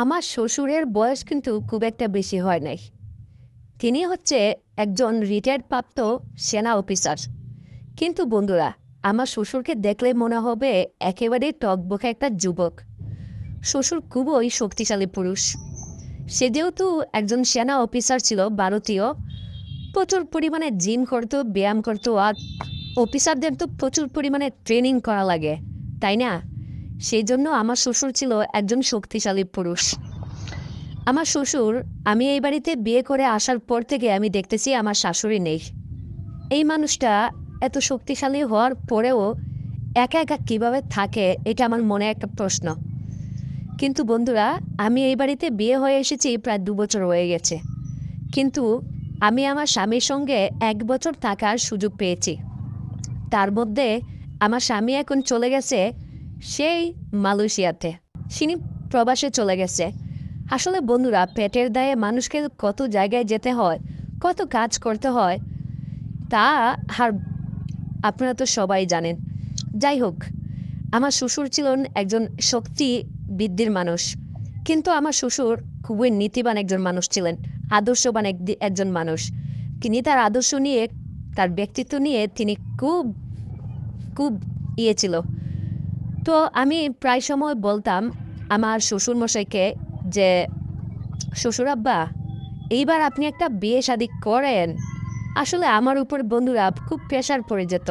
আমার শ্বশুরের বয়স কিন্তু খুব একটা বেশি হয় নাই। তিনি হচ্ছে একজন রিটায়ার্ড প্রাপ্ত সেনা অফিসার কিন্তু বন্ধুরা, আমার শ্বশুরকে দেখলে মনে হবে একেবারে টকবকে একটা যুবক। শ্বশুর খুবই শক্তিশালী পুরুষ। সে যেহেতু একজন সেনা অফিসার ছিল ভারতীয়, প্রচুর পরিমাণে জিম করতো, ব্যায়াম করতো আর অফিসারদের তো প্রচুর পরিমাণে ট্রেনিং করা লাগে, তাই না? সেই জন্য আমার শ্বশুর ছিল একজন শক্তিশালী পুরুষ। আমার শ্বশুর, আমি এই বাড়িতে বিয়ে করে আসার পর থেকে আমি দেখতেছি আমার শাশুড়ি নেই। এই মানুষটা এত শক্তিশালী হওয়ার পরেও একা একা কীভাবে থাকে, এটা আমার মনে একটা প্রশ্ন। কিন্তু বন্ধুরা, আমি এই বাড়িতে বিয়ে হয়ে এসেছি প্রায় দু বছর হয়ে গেছে। কিন্তু আমি আমার স্বামীর সঙ্গে এক বছর থাকার সুযোগ পেয়েছি। তার মধ্যে আমার স্বামী এখন চলে গেছে সেই মালয়েশিয়াতে। তিনি প্রবাসে চলে গেছে। আসলে বন্ধুরা, পেটের দায়ে মানুষকে কত জায়গায় যেতে হয়, কত কাজ করতে হয়, তা আর আপনারা তো সবাই জানেন। যাই হোক, আমার শ্বশুর ছিলেন একজন শক্তি বৃদ্ধির মানুষ। কিন্তু আমার শ্বশুর খুবই নীতিবান একজন মানুষ ছিলেন, আদর্শবান এক- একজন মানুষ। তিনি তার আদর্শ নিয়ে, তার ব্যক্তিত্ব নিয়ে তিনি খুব খুব ইয়ে ছিল। তো আমি প্রায় সময় বলতাম আমার শ্বশুর মশাইকে যে শ্বশুর আব্বা এইবার আপনি একটা বিয়ে শাদি করেন। আসলে আমার উপর বন্ধুরা খুব প্রেশার পড়ে যেত।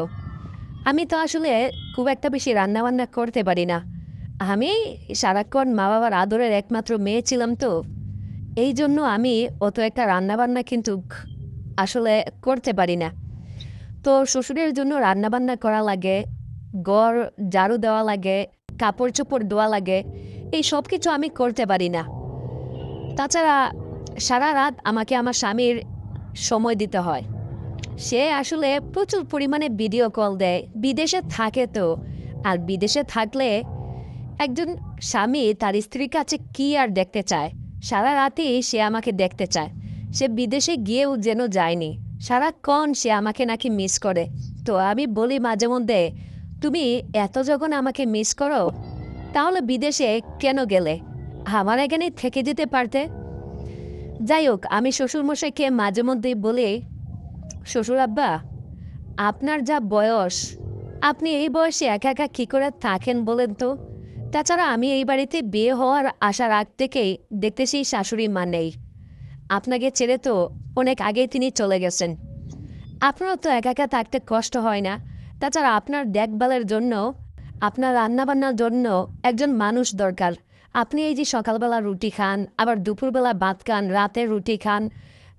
আমি তো আসলে খুব একটা বেশি রান্নাবান্না করতে পারি না। আমি সারাক্ষণ মা বাবার আদরের একমাত্র মেয়ে ছিলাম তো। এই জন্য আমি অত একটা রান্নাবান্না কিন্তু আসলে করতে পারি না। তো শ্বশুরের জন্য রান্নাবান্না করা লাগে গড়, ঝাড়ু দেওয়া লাগে কাপড় চোপড় দেওয়া লাগে, এই সব কিছু আমি করতে পারি না। তাছাড়া সারা রাত আমাকে আমার স্বামীর সময় দিতে হয়। সে আসলে প্রচুর পরিমাণে ভিডিও কল দেয়, বিদেশে থাকে তো। আর বিদেশে থাকলে একজন স্বামী তার স্ত্রীর কাছে কি আর দেখতে চায়? সারা রাতেই সে আমাকে দেখতে চায়। সে বিদেশে গিয়েও যেন যায়নি। সারাক্ষণ সে আমাকে নাকি মিস করে। তো আমি বলি মাঝে মধ্যে তুমি এত যখন আমাকে মিস করো, তাহলে বিদেশে কেন গেলে? আমার এখানে থেকে যেতে পারতে? যাই হোক, আমি শ্বশুরমশাইকে মাঝে মধ্যেই বলি, শ্বশুর আব্বা, আপনার যা বয়স, আপনি এই বয়সে একা একা কী করে থাকেন বলেন তো? তাছাড়া আমি এই বাড়িতে বিয়ে হওয়ার আশার আগ থেকেই দেখতেছি শাশুড়ি মা নেই। আপনাকে ছেড়ে তো অনেক আগেই তিনি চলে গেছেন। আপনারও তো একা একা থাকতে কষ্ট হয় না। তাছাড়া আপনার দেখভালের জন্য আপনার রান্নাবান্নার জন্য একজন মানুষ দরকার। আপনি এই যে সকালবেলা রুটি খান, আবার দুপুরবেলা ভাত খান, রাতে রুটি খান,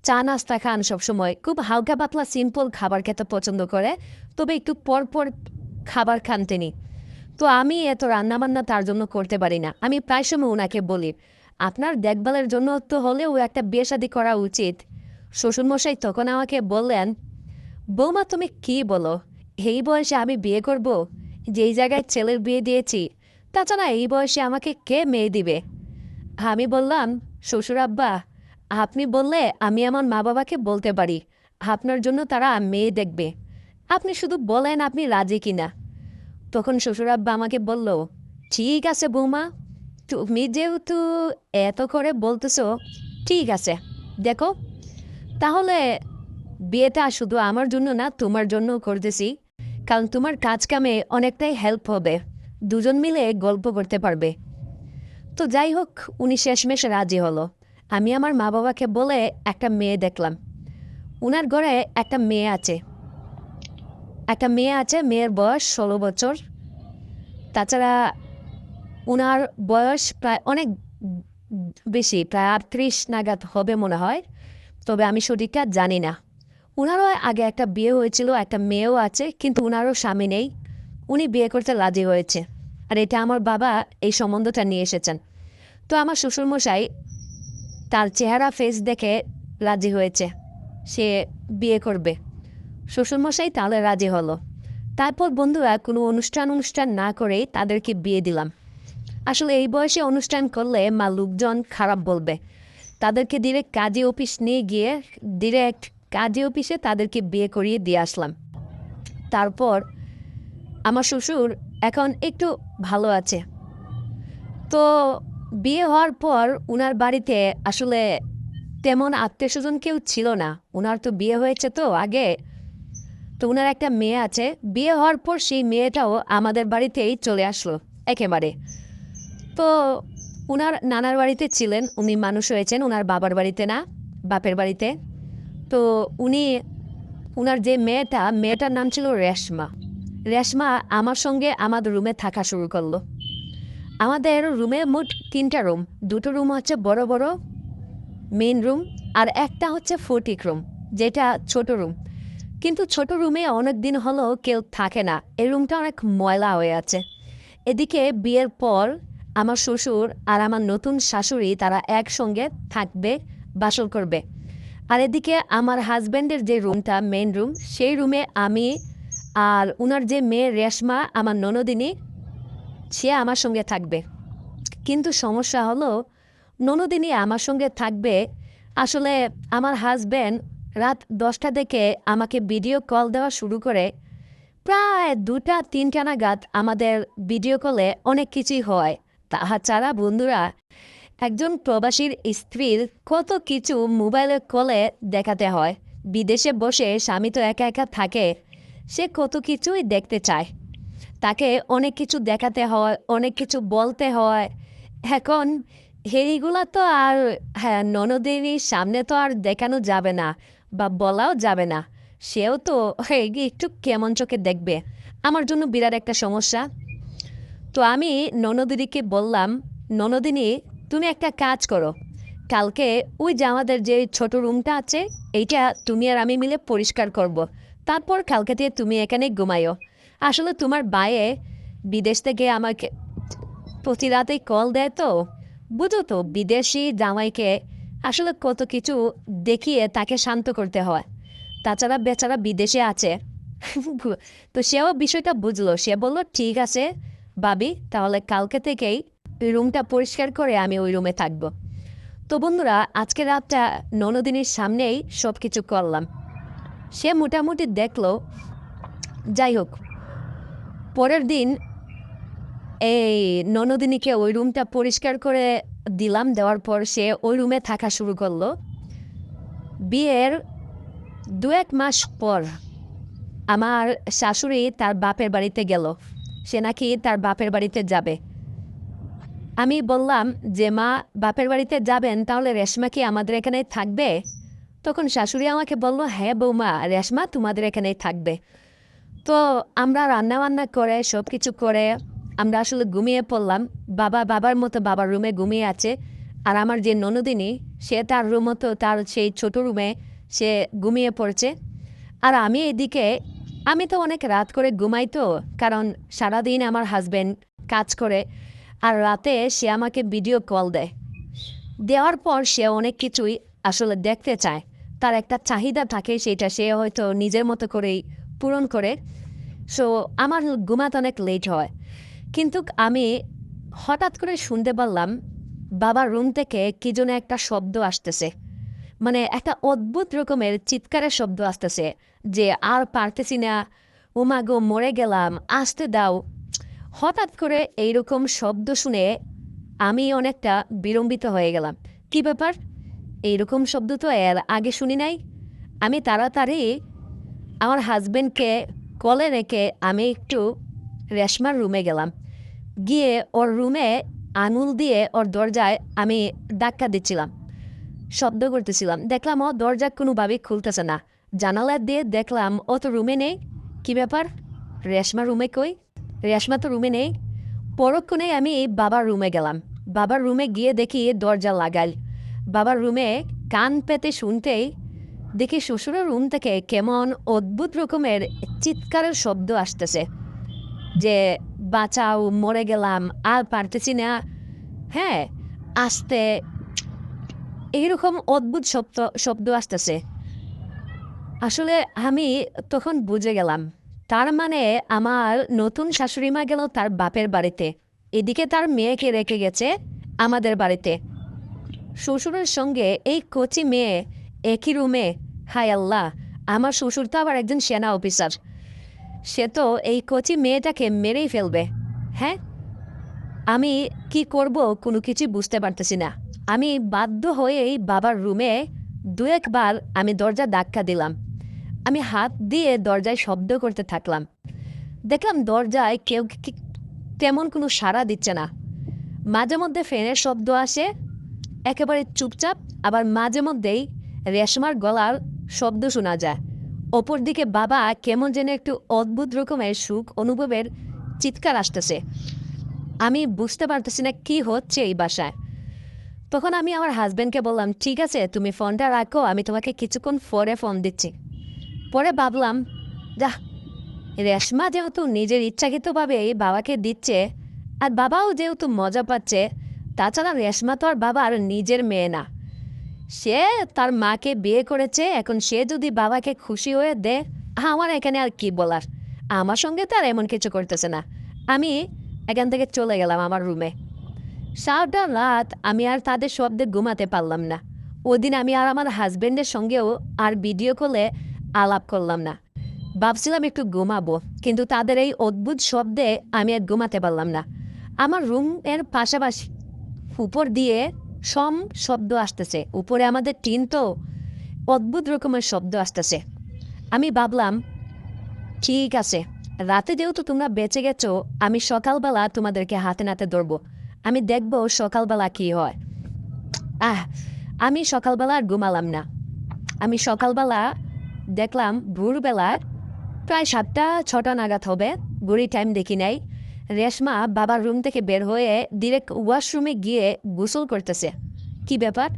চা নাস্তা খান সবসময়, খুব হালকা পাতলা সিম্পল খাবার খেতে পছন্দ করে, তবে একটু পর পর খাবার খান তিনি। তো আমি এত রান্নাবান্না তার জন্য করতে পারি না। আমি প্রায় সময় ওনাকে বলি, আপনার দেখভালের জন্য তো হলেও একটা বিয়ে শাদি করা উচিত। শ্বশুরমশাই তখন আমাকে বললেন, বৌমা, তুমি কি বলো? এই বয়সে আমি বিয়ে করব? যেই জায়গায় ছেলের বিয়ে দিয়েছি, তাছাড়া এই বয়সে আমাকে কে মেয়ে দিবে? আমি বললাম, শ্বশুর আব্বা, আপনি বললে আমি আমার মা বাবাকে বলতে পারি। আপনার জন্য তারা মেয়ে দেখবে। আপনি শুধু বলেন আপনি রাজি কিনা। তখন শ্বশুর আব্বা আমাকে বলল, ঠিক আছে বৌমা, তুমি যেহেতু এত করে বলতেছো, ঠিক আছে, দেখো। তাহলে বিয়েটা শুধু আমার জন্য না, তোমার জন্য করতেছি। কারণ তোমার কাজ কামে অনেকটাই হেল্প হবে। দুজন মিলে গল্প করতে পারবে। তো যাই হোক, উনি শেষমেশ রাজি হলো। আমি আমার মা বাবাকে বলে একটা মেয়ে দেখলাম। উনার ঘরে একটা মেয়ে আছে। একটা মেয়ে আছে, মেয়ের বয়স ষোলো বছর। তাছাড়া উনার বয়স প্রায় অনেক বেশি, প্রায় আটত্রিশ নাগাদ হবে মনে হয়। তবে আমি সঠিকটা জানি না। উনারও আগে একটা বিয়ে হয়েছিল, একটা মেয়েও আছে, কিন্তু উনারও স্বামী নেই। উনি বিয়ে করতে রাজি হয়েছে। আর এটা আমার বাবা এই সম্বন্ধটা নিয়ে এসেছেন। তো আমার শ্বশুরমশাই তার চেহারা ফেস দেখে রাজি হয়েছে। সে বিয়ে করবে। শ্বশুরমশাই তাহলে রাজি হলো। তারপর বন্ধুরা, কোনো অনুষ্ঠান অনুষ্ঠান না করেই তাদেরকে বিয়ে দিলাম। আসলে এই বয়সে অনুষ্ঠান করলে মা লোকজন খারাপ বলবে। তাদেরকে ডিরেক্ট কাজে অফিস নিয়ে গিয়ে ডিরেক্ট কাজী অফিসে তাদেরকে বিয়ে করিয়ে দিয়ে আসলাম। তারপর আমার শ্বশুর এখন একটু ভালো আছে। তো বিয়ে হওয়ার পর উনার বাড়িতে আসলে তেমন আত্মীয় স্বজন কেউ ছিল না। উনার তো বিয়ে হয়েছে তো আগে। তো উনার একটা মেয়ে আছে। বিয়ে হওয়ার পর সেই মেয়েটাও আমাদের বাড়িতেই চলে আসলো একেবারে। তো উনার নানার বাড়িতে ছিলেন, উনি মানুষ হয়েছেন, উনার বাবার বাড়িতে না, বাপের বাড়িতে। তো উনি, উনার যে মেয়েটা, মেয়েটার নাম ছিল রেশমা। রেশমা আমার সঙ্গে আমাদের রুমে থাকা শুরু করল। আমাদের রুমে মোট তিনটা রুম দুটো রুম হচ্ছে বড় বড় মেন রুম আর একটা হচ্ছে ফোটিক রুম যেটা ছোট রুম কিন্তু ছোট রুমে অনেক দিন হলো কেউ থাকে না। এই রুমটা অনেক ময়লা হয়ে আছে। এদিকে বিয়ের পর আমার শ্বশুর আর আমার নতুন শাশুড়ি তারা একসঙ্গে থাকবে, বাসর করবে। আর এদিকে আমার হাজব্যান্ডের যে রুমটা মেন রুম সেই রুমে আমি আর ওনার যে মেয়ে রেশমা, আমার ননদিনী, সে আমার সঙ্গে থাকবে। কিন্তু সমস্যা হলো, ননদিনী আমার সঙ্গে থাকবে। আসলে আমার হাজব্যান্ড রাত দশটা থেকে আমাকে ভিডিও কল দেওয়া শুরু করে, প্রায় দুটা, তিনটা নাগাদ আমাদের ভিডিও কলে অনেক কিছুই হয়। তাহা ছাড়া বন্ধুরা একজন প্রবাসীর স্ত্রীর কত কিছু মোবাইলের কলে দেখাতে হয়। বিদেশে বসে স্বামী তো একা একা থাকে, সে কত কিছুই দেখতে চায়। তাকে অনেক কিছু দেখাতে হয়, অনেক কিছু বলতে হয়। এখন এইগুলা তো আর হ্যাঁ ননদেরই সামনে তো আর দেখানো যাবে না বা বলাও যাবে না। সেও তো একটু কেমন চোখে দেখবে। আমার জন্য বিরাট একটা সমস্যা। তো আমি ননদিনীকে বললাম, ননদিনী তুমি একটা কাজ করো। কালকে ওই যে আমাদের যে ছোট রুমটা আছে, এইটা তুমি আর আমি মিলে পরিষ্কার করব। তারপর কালকে দিয়ে তুমি এখানে ঘুমাইও আসলে তোমার বায়ে বিদেশ থেকে আমাকে প্রতি রাতেই কল দেয় তো। বুঝো তো, বিদেশি জামাইকে আসলে কত কিছু দেখিয়ে তাকে শান্ত করতে হয়। তাছাড়া বেচারা বিদেশে আছে। তো সেও বিষয়টা বুঝলো। সে বলল, ঠিক আছে বাবি তাহলে কালকে থেকেই রুমটা পরিষ্কার করে আমি ওই রুমে থাকব। তো বন্ধুরা, আজকে রাতটা ননদিনীর সামনেই সব কিছু করলাম। সে মোটামুটি দেখল, যাই হোক, পরের দিন এই ননদিনীকে ওই রুমটা পরিষ্কার করে দিলাম, দেওয়ার পর সে ওই রুমে থাকা শুরু করল। বিয়ের দু এক মাস পর আমার শাশুড়ি তার বাপের বাড়িতে গেল। সে নাকি তার বাপের বাড়িতে যাবে। আমি বললাম যে, মা, বাপের বাড়িতে যাবেন, তাহলে রেশমা কি আমাদের এখানে থাকবে? তখন শাশুড়ি আমাকে বলল হ্যাঁ বৌমা, রেশমা তোমাদের এখানেই থাকবে। তো আমরা রান্না বান্না করে সব কিছু করে, আমরা আসলে ঘুমিয়ে পড়লাম। বাবা বাবার মতো বাবার রুমে ঘুমিয়ে আছে। আর আমার যে ননদিনী, সে তার রুম মতো, তার সেই ছোট রুমে সে ঘুমিয়ে পড়ছে। আর আমি এদিকে, আমি তো অনেক রাত করে ঘুমাই তো, কারণ সারাদিন আমার হাজব্যান্ড কাজ করে। আর রাতে সে আমাকে ভিডিও কল দেয়। দেওয়ার পর সে অনেক কিছুই আসলে দেখতে চায়। তার একটা চাহিদা থাকে, সেটা সে হয়তো নিজের মতো করেই পূরণ করে। সো, আমার ঘুমাতে অনেক লেট হয়। কিন্তু আমি হঠাৎ করে শুনতে পারলাম, বাবার রুম থেকে কি যেন একটা শব্দ আসতেছে। মানে একটা অদ্ভুত রকমের চিৎকারের শব্দ আসতেছে যে, আর পারতেছি না। ওমা গো, মরে গেলাম। আসতে দাও। হঠাৎ করে এইরকম শব্দ শুনে আমি অনেকটা বিলম্বিত হয়ে গেলাম। কি ব্যাপার? এইরকম শব্দ তো এর আগে শুনি নাই। আমি তাড়াতাড়ি আমার হাজব্যান্ডকে কলে রেখে আমি একটু রেশমার রুমে গেলাম। গিয়ে ওর রুমে আঙুল দিয়ে ওর দরজায় আমি ধাক্কা দিচ্ছিলাম। শব্দ করতেছিলাম। দেখলাম ও দরজা কোনোভাবেই খুলতেছে না। জানালা দিয়ে দেখলাম ও তো রুমে নেই। কি ব্যাপার? রেশমা রুমে কই? রেশমা তো রুমে নেই। পরক্ষণে আমি বাবার রুমে গেলাম। বাবার রুমে গিয়ে দেখি দরজা লাগাল। বাবার রুমে কান পেতে শুনতেই দেখি শ্বশুরের রুম থেকে কেমন অদ্ভুত রকমের চিৎকারের শব্দ আসতেছে যে, বাঁচাও, মরে গেলাম, আর পারতেছি না। হ্যাঁ আসতে এইরকম অদ্ভুত শব্দ শব্দ আসতেছে। আসলে আমি তখন বুঝে গেলাম তার মানে আমার নতুন শাশুড়িমা গেল তার বাপের বাড়িতে। এদিকে তার মেয়েকে রেখে গেছে আমাদের বাড়িতে। শ্বশুরের সঙ্গে এই কচি মেয়ে একই রুমে হায় আল্লাহ, আমার শ্বশুর তো আবার একজন সেনা অফিসার সে তো এই কচি মেয়েটাকে মেরেই ফেলবে। হ্যাঁ? আমি কি করব কোনো কিছু বুঝতে পারতেছি না। আমি বাধ্য হয়েই বাবার রুমে দু একবার আমি দরজা ধাক্কা দিলাম। আমি হাত দিয়ে দরজায় শব্দ করতে থাকলাম। দেখলাম দরজায় কেউ তেমন কোনো সাড়া দিচ্ছে না। মাঝে মধ্যে ফ্যানের শব্দ আসে, একেবারে চুপচাপ, আবার মাঝে মধ্যেই রেশমার গলার শব্দ শোনা যায়। অপরদিকে বাবা কেমন যেন একটু অদ্ভুত রকমের সুখ অনুভবের চিৎকার আসতেছে। আমি বুঝতে পারতেছি না কি হচ্ছে এই বাসায়। তখন আমি আমার হাজব্যান্ডকে বললাম, ঠিক আছে, তুমি ফোনটা রাখো, আমি তোমাকে কিছুক্ষণ পরে ফোন দিচ্ছি। পরে ভাবলাম যা রেশমা যেহেতু নিজের ইচ্ছাকৃতভাবে এই বাবাকে দিচ্ছে আর বাবাও যেহেতু মজা পাচ্ছে, তাছাড়া রেশমা তো আর বাবা আর নিজের মেয়ে না। সে তার মাকে বিয়ে করেছে, এখন সে যদি বাবাকে খুশি হয়ে দে, আমার এখানে আর কি বলার? আমার সঙ্গে তো আর এমন কিছু করতেছে না। আমি এখান থেকে চলে গেলাম আমার রুমে। সারাটা রাত আমি আর তাদের শব্দে ঘুমাতে পারলাম না। ওদিন আমি আর আমার হাজবেন্ডের সঙ্গেও আর ভিডিও কলে আলাপ করলাম না। ভাবছিলাম একটু ঘুমাবো, কিন্তু তাদের এই অদ্ভুত শব্দে আমি আর ঘুমাতে পারলাম না। আমার রুমের পাশাপাশি উপর দিয়ে সম শব্দ আসতেছে। উপরে আমাদের টিন তো অদ্ভুত রকমের শব্দ আসতেছে। আমি ভাবলাম, ঠিক আছে, রাতে যেহেতু তোমরা বেঁচে গেছো, আমি সকালবেলা তোমাদেরকে হাতে নাতে ধরবো। আমি দেখব সকালবেলা কি হয়। আহ, আমি সকালবেলা আর ঘুমালাম না। আমি সকালবেলা দেখলাম ভোরবেলা প্রায় সাতটা, ছটা নাগাদ হবে। বুড়ি টাইম দেখি নাই। রেশমা বাবার রুম থেকে বের হয়ে ডিরেক্ট ওয়াশরুমে গিয়ে গোসল করতেছে। কি ব্যাপার?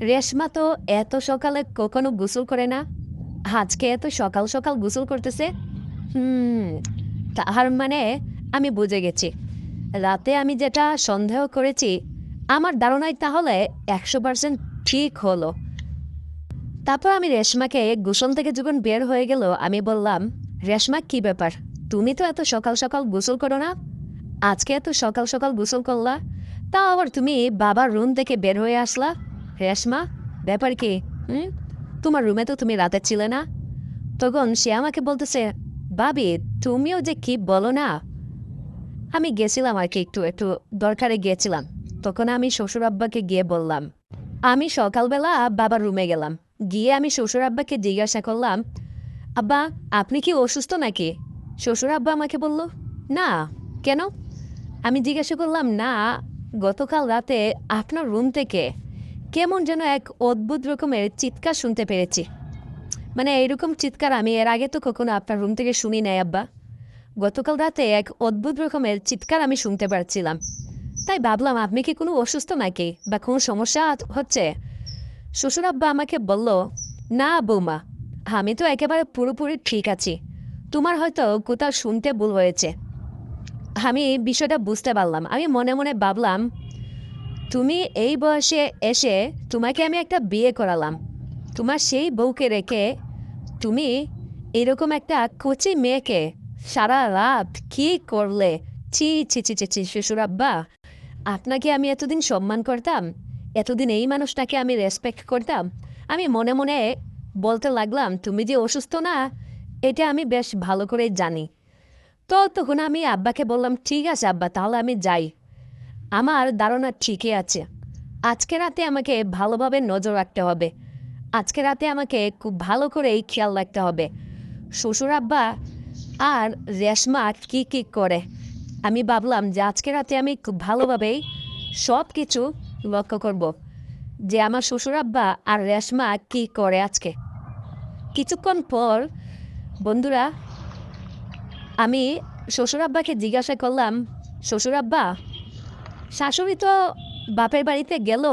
রেশমা তো এত সকালে কখনো গোসল করে না। আজকে এত সকাল সকাল গোসল করতেছে? হুম, তাহার মানে আমি বুঝে গেছি। রাতে আমি যেটা সন্দেহ করেছি, আমার ধারণায় তাহলে একশো পার্সেন্ট ঠিক হলো। তারপর আমি রেশমাকে গোসল থেকে যখন বের হয়ে গেল, আমি বললাম, রেশমা, কি ব্যাপার? তুমি তো এত সকাল সকাল গোসল করো না? আজকে এত সকাল সকাল গোসল করলা? তা আবার তুমি বাবার রুম থেকে বের হয়ে আসলা? রেশমা, ব্যাপার কি? হুম? তোমার রুমে তো তুমি রাতে ছিলে না? তখন সে আমাকে বলতেছে, বাবি, তুমিও যে কি বলো না? আমি গেছিলাম আর কি, একটু একটু দরকারে গিয়েছিলাম। তখন আমি শ্বশুর আব্বাকে গিয়ে বললাম, আমি সকালবেলা বাবার রুমে গেলাম। গিয়ে আমি শ্বশুর আব্বাকে জিজ্ঞাসা করলাম, আব্বা, আপনি কি অসুস্থ নাকি? শ্বশুর আব্বা আমাকে বলল, না। কেন? আমি জিজ্ঞাসা করলাম, না, গতকাল রাতে আপনার রুম থেকে কেমন যেন এক অদ্ভুত রকমের চিৎকার শুনতে পেরেছি। মানে এরকম চিৎকার আমি এর আগে তো কখনো আপনার রুম থেকে শুনি নাই, আব্বা। গতকাল রাতে এক অদ্ভুত রকমের চিৎকার আমি শুনতে পারছিলাম। তাই ভাবলাম, আপনি কি কোনো অসুস্থ নাকি? বা কোনো সমস্যা হচ্ছে? শ্বশুর আব্বা আমাকে বলল, না বৌমা, আমি তো একেবারে পুরোপুরি ঠিক আছি। তোমার হয়তো কোথাও শুনতে ভুল হয়েছে। আমি বিষয়টা বুঝতে পারলাম। আমি মনে মনে ভাবলাম, তুমি এই বয়সে এসে তোমাকে আমি একটা বিয়ে করালাম। তোমার সেই বউকে রেখে তুমি এরকম একটা কচি মেয়েকে সারা রাত কি করলে? ছি ছি ছি ছি ছি শ্বশুর আব্বা আপনাকে আমি এতদিন সম্মান করতাম এতদিন এই মানুষটাকে আমি রেসপেক্ট করতাম। আমি মনে মনে বলতে লাগলাম, তুমি যে অসুস্থ না, এটা আমি বেশ ভালো করে জানি। তো তখন আমি আব্বাকে বললাম, ঠিক আছে আব্বা, তাহলে আমি যাই। আমার ধারণা ঠিকই আছে। আজকে রাতে আমাকে ভালোভাবে নজর রাখতে হবে। আজকে রাতে আমাকে খুব ভালো করেই খেয়াল রাখতে হবে। শ্বশুর আব্বা আর রেশমা কি কি করে? আমি ভাবলাম যে আজকে রাতে আমি খুব ভালোভাবেই সব কিছু লক্ষ্য করব। যে আমার শ্বশুর আব্বা আর রেশমা কি করে আজকে? কিছুক্ষণ পর, বন্ধুরা, আমি শ্বশুর আব্বাকে জিজ্ঞাসা করলাম, শ্বশুর আব্বা, শাশুড়ি তো বাপের বাড়িতে গেল,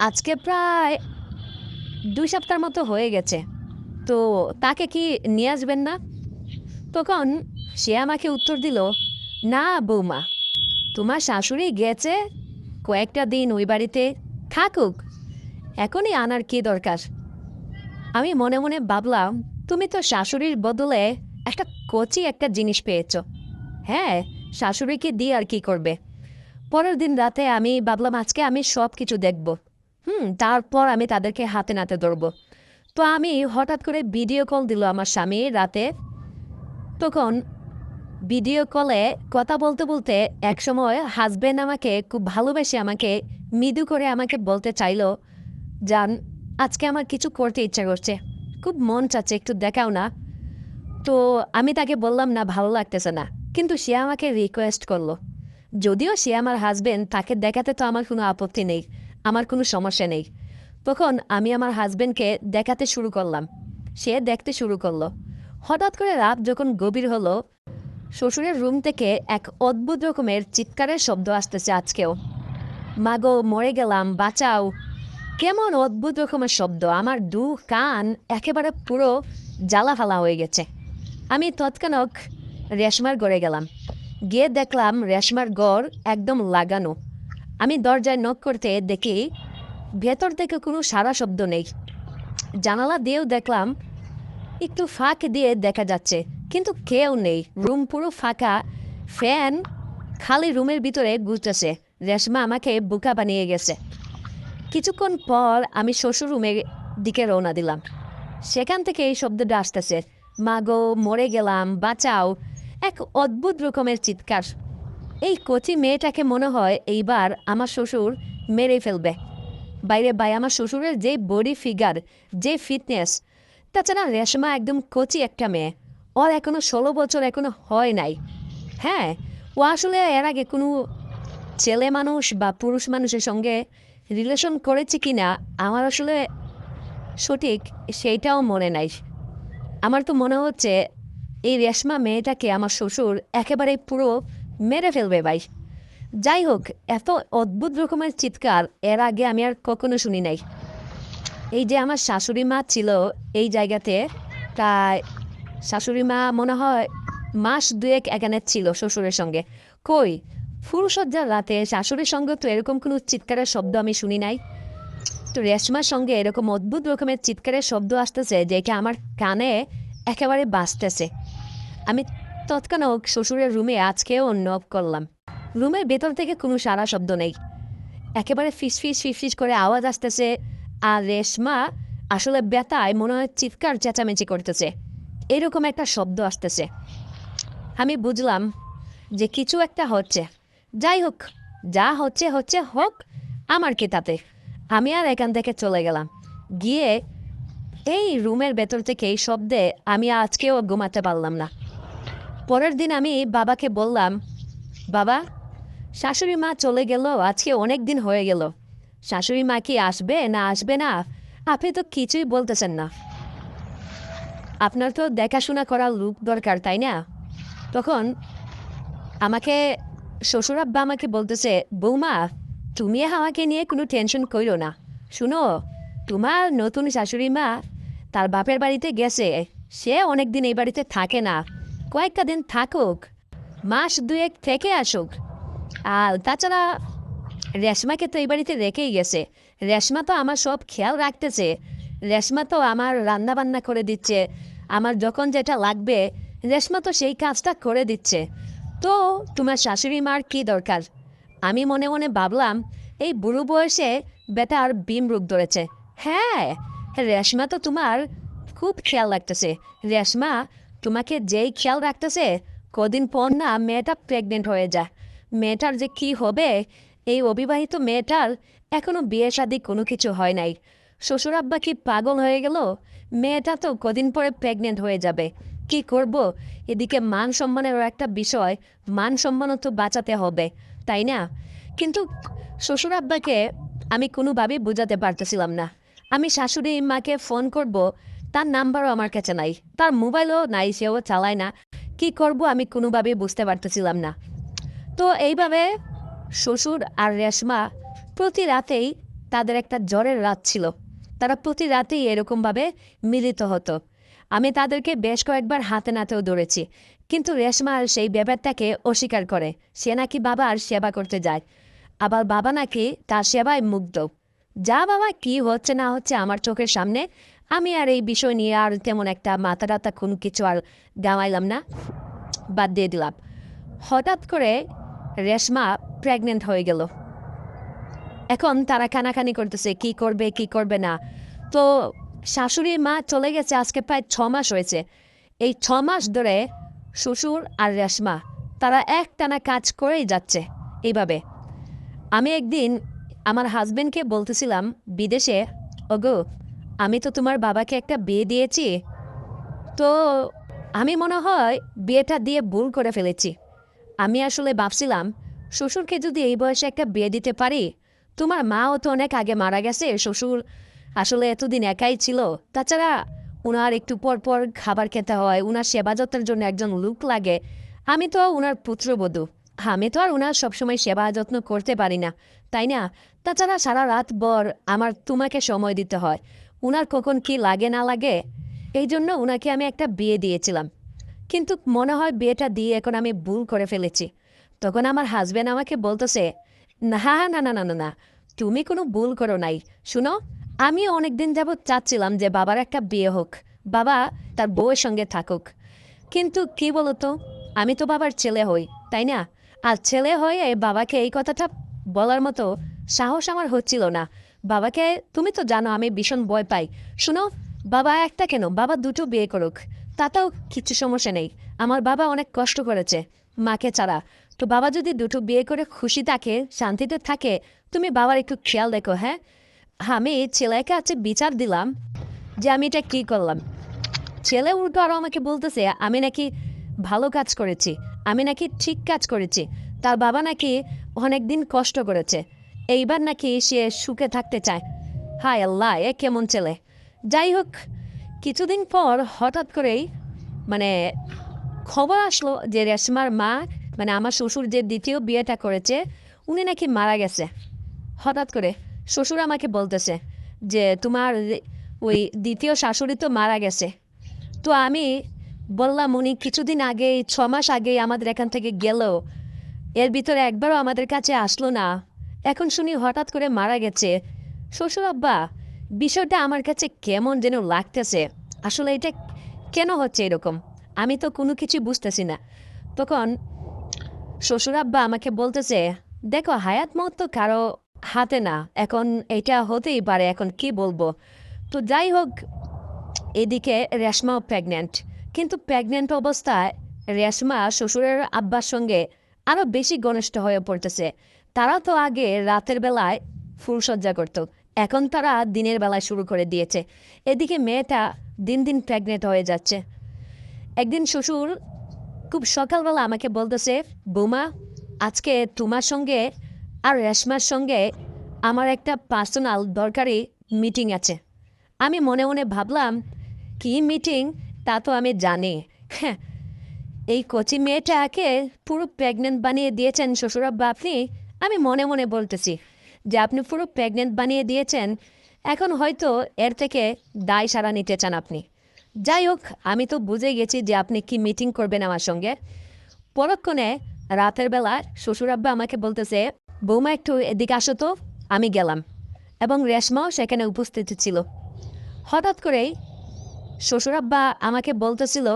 আজকে প্রায় দুই সপ্তাহের মতো হয়ে গেছে। তো তাকে কি নিয়ে আসবেন না? তখন সে আমাকে উত্তর দিল, না বৌমা, তোমার শাশুড়ি গেছে কয়েকটা দিন ওই বাড়িতে থাকুক। এখনই আনার কি দরকার? আমি মনে মনে ভাবলাম, তুমি তো শাশুড়ির বদলে একটা কচি একটা জিনিস পেয়েছ। হ্যাঁ শাশুড়িকে দিয়ে আর কি করবে? পরের দিন রাতে আমি ভাবলাম, আজকে আমি সব কিছু দেখব। হুম, তারপর আমি তাদেরকে হাতে নাতে ধরবো। তো আমি হঠাৎ করে ভিডিও কল দিল আমার স্বামী রাতে। তখন ভিডিও কলে কথা বলতে বলতে একসময় হাজব্যান্ড আমাকে খুব ভালোবেসে আমাকে মৃদু করে আমাকে বলতে চাইলো, জান, আজকে আমার কিছু করতে ইচ্ছা করছে। খুব মন চাচ্ছে, একটু দেখাও না। তো আমি তাকে বললাম, না, ভালো লাগতেছে না। কিন্তু সে আমাকে রিকোয়েস্ট করল। যদিও সে আমার হাজবেন্ড তাকে দেখাতে তো আমার কোনো আপত্তি নেই, আমার কোনো সমস্যা নেই। তখন আমি আমার হাজবেন্ডকে দেখাতে শুরু করলাম। সে দেখতে শুরু করল। হঠাৎ করে রাত যখন গভীর হলো শ্বশুরের রুম থেকে এক অদ্ভুত রকমের চিৎকারের শব্দ আসতেছে আজকেও। মাগো, মরে গেলাম, বাঁচাও। কেমন অদ্ভুত রকমের শব্দ, আমার দু কান একেবারে পুরো জ্বালা ফালা হয়ে গেছে। আমি তৎক্ষণাৎ রেশমার গড়ে গেলাম। গিয়ে দেখলাম রেশমার গড় একদম লাগানো। আমি দরজায় নখ করতে দেখি ভেতর থেকে কোনো সারা শব্দ নেই। জানালা দিয়েও দেখলাম একটু ফাঁক দিয়ে দেখা যাচ্ছে, কিন্তু কেউ নেই। রুম পুরো ফাঁকা, ফ্যান খালি রুমের ভিতরে গুজতেছে রেশমা আমাকে বুকা বানিয়ে গেছে। কিছুক্ষণ পর আমি শ্বশুর রুমের দিকে রওনা দিলাম। সেখান থেকে এই শব্দটা আসতেছে। মাগো, মরে গেলাম, বাঁচাও। এক অদ্ভুত রকমের চিৎকার। এই কচি মেয়েটাকে মনে হয় এইবার আমার শ্বশুর মেরে ফেলবে। বাইরে বাই আমার শ্বশুরের যে বডি ফিগার, যে ফিটনেস তাছাড়া রেশমা একদম কচি একটা মেয়ে। ওর এখনও ষোলো বছর এখনও হয় নাই। হ্যাঁ ও আসলে এর আগে কোনো ছেলে মানুষ বা পুরুষ মানুষের সঙ্গে রিলেশন করেছে কি না আমার আসলে সঠিক সেইটাও মনে নাই। আমার তো মনে হচ্ছে এই রেশমা মেয়েটাকে আমার শ্বশুর একেবারে পুরো মেরে ফেলবে ভাই। যাই হোক, এত অদ্ভুত রকমের চিৎকার এর আগে আমি আর কখনো শুনি নাই। এই যে আমার শাশুড়ি মা ছিল এই জায়গাতে, প্রায় শাশুড়ি মা মনে হয় মাস দুয়েক এখানে ছিল শ্বশুরের সঙ্গে। কই? ফুলসজ্জার রাতে শাশুড়ির সঙ্গে তো এরকম কোনো চিৎকারের শব্দ আমি শুনি নাই। তো রেশমার সঙ্গে এরকম অদ্ভুত রকমের চিৎকারের শব্দ আসতেছে যেটা আমার কানে একেবারে বাজতেছে। আমি তৎক্ষণাৎ শ্বশুরের রুমে আজকেও নক করলাম। রুমের ভেতর থেকে কোনো সারা শব্দ নেই। একেবারে ফিস ফিস ফিস ফিস করে আওয়াজ আসতেছে আর রেশমা আসলে ব্যথায় মনে হয় চিৎকার চেঁচামেচি করতেছে। এরকম একটা শব্দ আসতেছে। আমি বুঝলাম যে কিছু একটা হচ্ছে। যাই হোক, যা হচ্ছে হচ্ছে হোক, আমার কি তাতে আমি আর এখান থেকে চলে গেলাম। গিয়ে এই রুমের ভেতর থেকে এই শব্দে আমি আজকেও ঘুমাতে পারলাম না। পরের দিন আমি বাবাকে বললাম, বাবা, শাশুড়ি মা চলে গেল, আজকে অনেক দিন হয়ে গেল। শাশুড়ি মা কি আসবে না আসবে না? আপনি তো কিছুই বলতেছেন না। আপনার তো দেখাশোনা করার লোক দরকার, তাই না? তখন আমাকে, শ্বশুর আব্বা আমাকে বলতেছে, বৌমা, তুমি আমাকে নিয়ে কোনো টেনশন করো না। শুনো, তোমার নতুন শাশুড়ি মা তার বাপের বাড়িতে গেছে। সে অনেক দিন এই বাড়িতে থাকে না। কয়েকটা দিন থাকুক, মাস দুয়েক থেকে আসুক। আর তাছাড়া রেশমাকে তো এই বাড়িতে রেখেই গেছে। রেশমা তো আমার সব খেয়াল রাখতেছে। রেশমা তো আমার রান্না বান্না করে দিচ্ছে। আমার যখন যেটা লাগবে, রেশমা তো সেই কাজটা করে দিচ্ছে। তো তোমার শাশুড়ি মার কী দরকার? আমি মনে মনে ভাবলাম, এই বুড়ো বয়সে বেটা আর বিম রোগ ধরেছে। হ্যাঁ রেশমা তো তোমার খুব খেয়াল রাখতেছে। রেশমা তোমাকে যেই খেয়াল রাখতেছে, কদিন পর না মেয়েটা প্রেগনেন্ট হয়ে যায়। মেয়েটার যে কি হবে এই অবিবাহিত মেয়েটার এখনও বিয়ে শাদী কোনো কিছু হয় নাই। শ্বশুর আব্বা কি পাগল হয়ে গেল, মেয়েটা তো কদিন পরে প্রেগনেন্ট হয়ে যাবে। কি করব? এদিকে মান সম্মানেরও একটা বিষয়, মান সম্মানও তো বাঁচাতে হবে, তাই না? কিন্তু শ্বশুর আব্বাকে আমি কোনোভাবেই বোঝাতে পারতেছিলাম না। আমি শাশুড়ি মাকে ফোন করব, তার নাম্বারও আমার কাছে নাই, তার মোবাইলও নাই, সেও চালায় না। কি করব আমি কোনোভাবেই বুঝতে পারতেছিলাম না। তো এইভাবে শ্বশুর আর রেশমা প্রতি রাতেই তাদের একটা জ্বরের রাত ছিল। তারা প্রতি রাতেই এরকমভাবে মিলিত হতো। আমি তাদেরকে বেশ কয়েকবার হাতে নাতেও ধরেছি, কিন্তু রেশমা সেই ব্যাপারটাকে অস্বীকার করে। সে নাকি বাবার সেবা করতে যায়, আবার বাবা নাকি তার সেবায় মুগ্ধ। যা বাবা, কি হচ্ছে না হচ্ছে আমার চোখের সামনে, আমি আর এই বিষয় নিয়ে আর তেমন একটা মাথা টাথা কোনো কিছু আর গাওয়াইলাম না, বাদ দিয়ে দিলাম। হঠাৎ করে রেশমা প্রেগনেন্ট হয়ে গেল। এখন তারা কানাকানি করতেছে, কি করবে কি করবে না। তো শাশুড়ি মা চলে গেছে, আজকে প্রায় ছ মাস হয়েছে। এই ছ মাস ধরে শ্বশুর আর রেশমা, তারা একটানা কাজ করেই যাচ্ছে এইভাবে। আমি একদিন আমার হাজবেন্ডকে বলতেছিলাম বিদেশে, ওগো, আমি তো তোমার বাবাকে একটা বিয়ে দিয়েছি। তো আমি মনে হয় বিয়েটা দিয়ে ভুল করে ফেলেছি। আমি আসলে ভাবছিলাম, শ্বশুরকে যদি এই বয়সে একটা বিয়ে দিতে পারি, তোমার মাও তো অনেক আগে মারা গেছে, শ্বশুর আসলে এতদিন একাই ছিল। তাছাড়া ওনার একটু পর পর খাবার খেতে হয় ওনার সেবা যত্নের জন্য একজন লোক লাগে। আমি তো ওনার পুত্রবধূ। আমি তো আর ওনার সবসময় সেবা যত্ন করতে পারি না, তাই না? তাছাড়া সারা রাত ভর আমার তোমাকে সময় দিতে হয়। ওনার কখন কি লাগে না লাগে এই জন্য ওনাকে আমি একটা বিয়ে দিয়েছিলাম। কিন্তু মনে হয় বিয়েটা দিয়ে এখন আমি ভুল করে ফেলেছি। তখন আমার হাজব্যান্ড আমাকে বলতেছে, না না না না না না তুমি কোনো ভুল করো নাই। শুনো আমি অনেকদিন যাবৎ চাচ্ছিলাম যে বাবার একটা বিয়ে হোক, বাবা তার বউয়ের সঙ্গে থাকুক। কিন্তু কি বলতো, আমি তো বাবার ছেলে হই, তাই না? আর ছেলে হয়ে বাবাকে এই কথাটা বলার মতো সাহস আমার হচ্ছিল না। বাবাকে, তুমি তো জানো আমি ভীষণ ভয় পাই। শুনো বাবা একটা কেন? বাবা দুটো বিয়ে করুক। তাতেও কিছু সমস্যা নেই। আমার বাবা অনেক কষ্ট করেছে। মাকে ছাড়া। তো বাবা যদি দুটো বিয়ে করে খুশি থাকে, শান্তিতে থাকে, তুমি বাবার একটু খেয়াল দেখো হ্যাঁ? আমি ছেলেকে আছে বিচার দিলাম যে আমি এটা কী করলাম। ছেলে উল্টো আরও আমাকে বলতেছে, আমি নাকি ভালো কাজ করেছি। আমি নাকি ঠিক কাজ করেছি। তার বাবা নাকি অনেক দিন কষ্ট করেছে। এইবার নাকি সে সুখে থাকতে চায়। হায় আল্লাহ, এ কেমন ছেলে? যাই হোক কিছুদিন পর হঠাৎ করেই মানে খবর আসলো যে রেশমার মা মানে আমার শ্বশুর যে দ্বিতীয় বিয়েটা করেছে, উনি নাকি মারা গেছে। হঠাৎ করে শ্বশুর আমাকে বলতেছে যে, তোমার ওই দ্বিতীয় শাশুড়ি তো মারা গেছে। তো আমি বললাম, উনি কিছুদিন আগে ছ মাস আগে আমাদের এখান থেকে গেল। এর ভিতরে একবারও আমাদের কাছে আসলো না। এখন শুনি হঠাৎ করে মারা গেছে। শ্বশুর আব্বা বিষয়টা আমার কাছে কেমন যেন লাগতেছে। আসলে এটা কেন হচ্ছে এরকম? আমি তো কোনো কিছু বুঝতেছি না। তখন শ্বশুর আব্বা আমাকে বলতেছে, দেখো, হায়াত মত তো কারও হাতে না। এখন এটা হতেই পারে, এখন কি বলব? তো যাই হোক, এদিকে রেশমাও প্রেগনেন্ট কিন্তু প্রেগনেন্ট অবস্থায় রেশমা শ্বশুরের আব্বার সঙ্গে আরও বেশি ঘনিষ্ঠ হয়ে পড়তেছে। তারা তো আগে রাতের বেলায় ফুলসজ্জা করতো। এখন তারা দিনের বেলায় শুরু করে দিয়েছে। এদিকে মেয়েটা দিন দিন প্রেগনেন্ট হয়ে যাচ্ছে। একদিন শ্বশুর খুব সকালবেলা আমাকে বলতেছে, বৌমা, আজকে তোমার সঙ্গে আর রেশমার সঙ্গে আমার একটা পার্সোনাল দরকারি মিটিং আছে। আমি মনে মনে ভাবলাম, কি মিটিং তা তো আমি জানি। হ্যাঁ এই কচি মেয়েটাকে পুরো প্রেগনেন্ট বানিয়ে দিয়েছেন শ্বশুরাব্বা আপনি, আমি মনে মনে বলতেছি। যে আপনি পুরো প্রেগনেন্ট বানিয়ে দিয়েছেন, এখন হয়তো এর থেকে দায় সারা নিতে চান আপনি। যাই হোক, আমি তো বুঝে গেছি যে আপনি কি মিটিং করবেন আমার সঙ্গে। পরক্ষণে রাতের বেলা শ্বশুরাব্বা আমাকে বলতেছে, বৌমা, একটু এদিকে আসো তো, আমি গেলাম। এবং রেশমাও সেখানে উপস্থিত ছিল। হঠাৎ করেই শ্বশুরাব্বা আমাকে বলতেছিল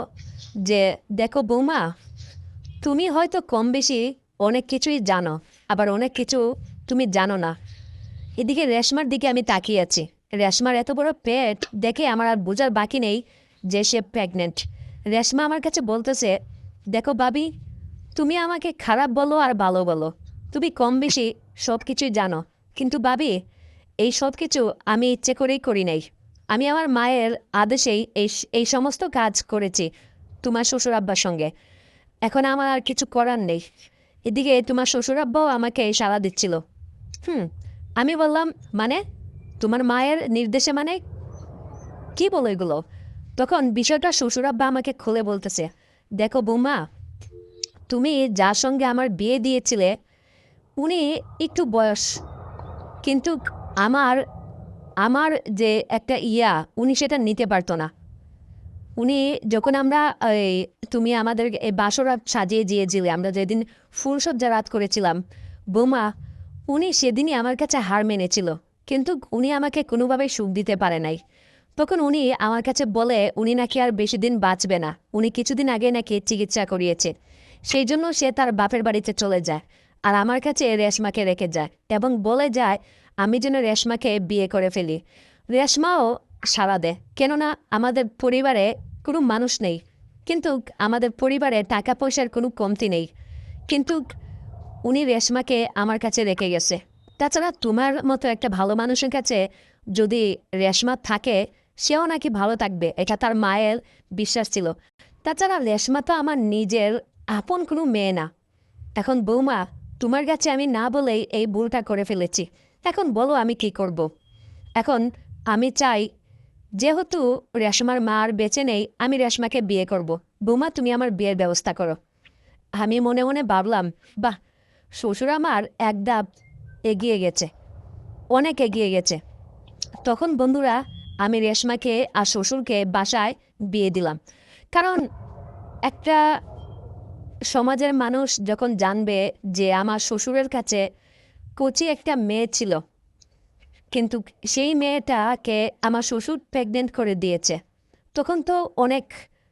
যে, দেখো বৌমা, তুমি হয়তো কম বেশি অনেক কিছুই জানো, আবার অনেক কিছু তুমি জানো না। এদিকে রেশমার দিকে আমি তাকিয়ে আছি। রেশমার এত বড় পেট দেখে আমার আর বোঝার বাকি নেই যে সে প্রেগনেন্ট রেশমা আমার কাছে বলতেছে, দেখো বাবি তুমি আমাকে খারাপ বলো আর ভালো বলো। তুমি কম বেশি সব কিছুই জানো। কিন্তু বাবি এই সব কিছু আমি ইচ্ছে করেই করি নাই। আমি আমার মায়ের আদেশেই এই এই সমস্ত কাজ করেছি তোমার শ্বশুর আব্বার সঙ্গে। এখন আমার আর কিছু করার নেই। এদিকে তোমার শ্বশুর আব্বাও আমাকে সাড়া দিচ্ছিল। হুম আমি বললাম মানে তোমার মায়ের নির্দেশে মানে কি বলো এগুলো তখন বিষয়টা শ্বশুরাব্বা আমাকে খুলে বলতেছে দেখো বৌমা তুমি যার সঙ্গে আমার বিয়ে দিয়েছিলে উনি একটু বয়স কিন্তু আমার আমার যে একটা ইয়া উনি সেটা নিতে পারতো না উনি যখন আমরা এই তুমি আমাদের এই বাসরাত সাজিয়ে দিয়েছিলে আমরা যেদিন ফুলসজ্জা রাত করেছিলাম বৌমা উনি সেদিনই আমার কাছে হার মেনেছিল, কিন্তু উনি আমাকে কোনোভাবেই সুখ দিতে পারে নাই। তখন উনি আমার কাছে বলে, উনি নাকি আর বেশি দিন বাঁচবে না, উনি কিছুদিন আগে নাকি চিকিৎসা করিয়েছে, সেই জন্য সে তার বাপের বাড়িতে চলে যায়, আর আমার কাছে রেশমাকে রেখে যায় এবং বলে যায়, আমি যেন রেশমাকে বিয়ে করে ফেলি। রেশমাও সাড়া দেয়, কেননা আমাদের পরিবারে কোনো মানুষ নেই, কিন্তু আমাদের পরিবারে টাকা পয়সার কোনো কমতি নেই। কিন্তু উনি রেশমাকে আমার কাছে রেখে গেছে। তাছাড়া তোমার মতো একটা ভালো মানুষের কাছে যদি রেশমা থাকে, সেও নাকি ভালো থাকবে, এটা তার মায়ের বিশ্বাস ছিল। তাছাড়া রেশমা তো আমার নিজের আপন কোনো মেয়ে না। এখন বৌমা, তোমার কাছে আমি না বলেই এই ভুলটা করে ফেলেছি। এখন বলো আমি কি করব। এখন আমি চাই, যেহেতু রেশমার মা আর বেঁচে নেই, আমি রেশমাকে বিয়ে করব। বৌমা, তুমি আমার বিয়ের ব্যবস্থা করো। আমি মনে মনে ভাবলাম, বাহ শ্বশুর আমার এক ধাপ এগিয়ে গেছে। অনেক এগিয়ে গেছে। তখন বন্ধুরা আমি রেশমাকে আর শ্বশুরকে বাসায় বিয়ে দিলাম। কারণ একটা সমাজের মানুষ যখন জানবে যে আমার শ্বশুরের কাছে কচি একটা মেয়ে ছিল, কিন্তু সেই মেয়েটাকে আমার শ্বশুর প্রেগনেন্ট করে দিয়েছে, তখন তো অনেক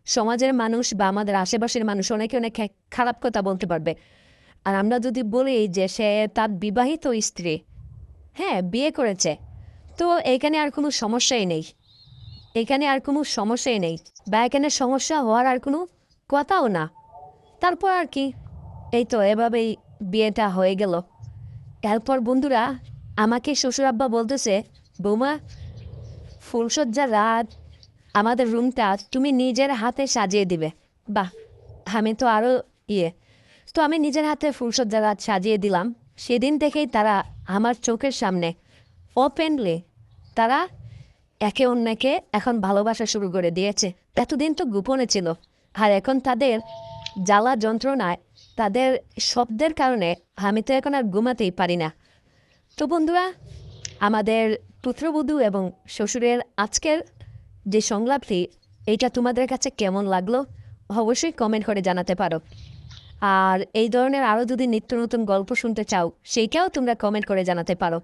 সমাজের মানুষ বা আমাদের আশেপাশের মানুষ অনেকে অনেক খারাপ কথা বলতে পারবে। আর আমরা যদি বলি যে সে তার বিবাহিত স্ত্রী হ্যাঁ বিয়ে করেছে, তো এখানে আর কোনো সমস্যাই নেই। এখানে আর কোনো সমস্যাই নেই বা এখানে সমস্যা হওয়ার আর কোনো কথাও না। তারপর আর কি, এই তো এভাবেই বিয়েটা হয়ে গেল। এরপর বন্ধুরা, আমাকে শ্বশুর আব্বা বলতেছে, বৌমা ফুলসজ্জার রাত, আমাদের রুমটা তুমি নিজের হাতে সাজিয়ে দিবে। বাহ, আমি তো আরও ইয়ে। তো আমি নিজের হাতে ফুলসজ্জার রাত সাজিয়ে দিলাম। সেদিন থেকেই তারা আমার চোখের সামনে ওপেনলি তারা একে অন্যকে এখন ভালোবাসা শুরু করে দিয়েছে। এতদিন তো গোপনে ছিল। আর এখন তাদের জ্বালা যন্ত্রণায় তাদের শব্দের কারণে আমি তো এখন আর ঘুমাতেই পারি না। তো বন্ধুরা, আমাদের পুত্রবধূ এবং শ্বশুরের আজকের যে সংলাপটি, এইটা তোমাদের কাছে কেমন লাগল? অবশ্যই কমেন্ট করে জানাতে পারো। আর এই ধরনের আরও যদি নিত্য নতুন গল্প শুনতে চাও, সেইটাও তোমরা কমেন্ট করে জানাতে পারো।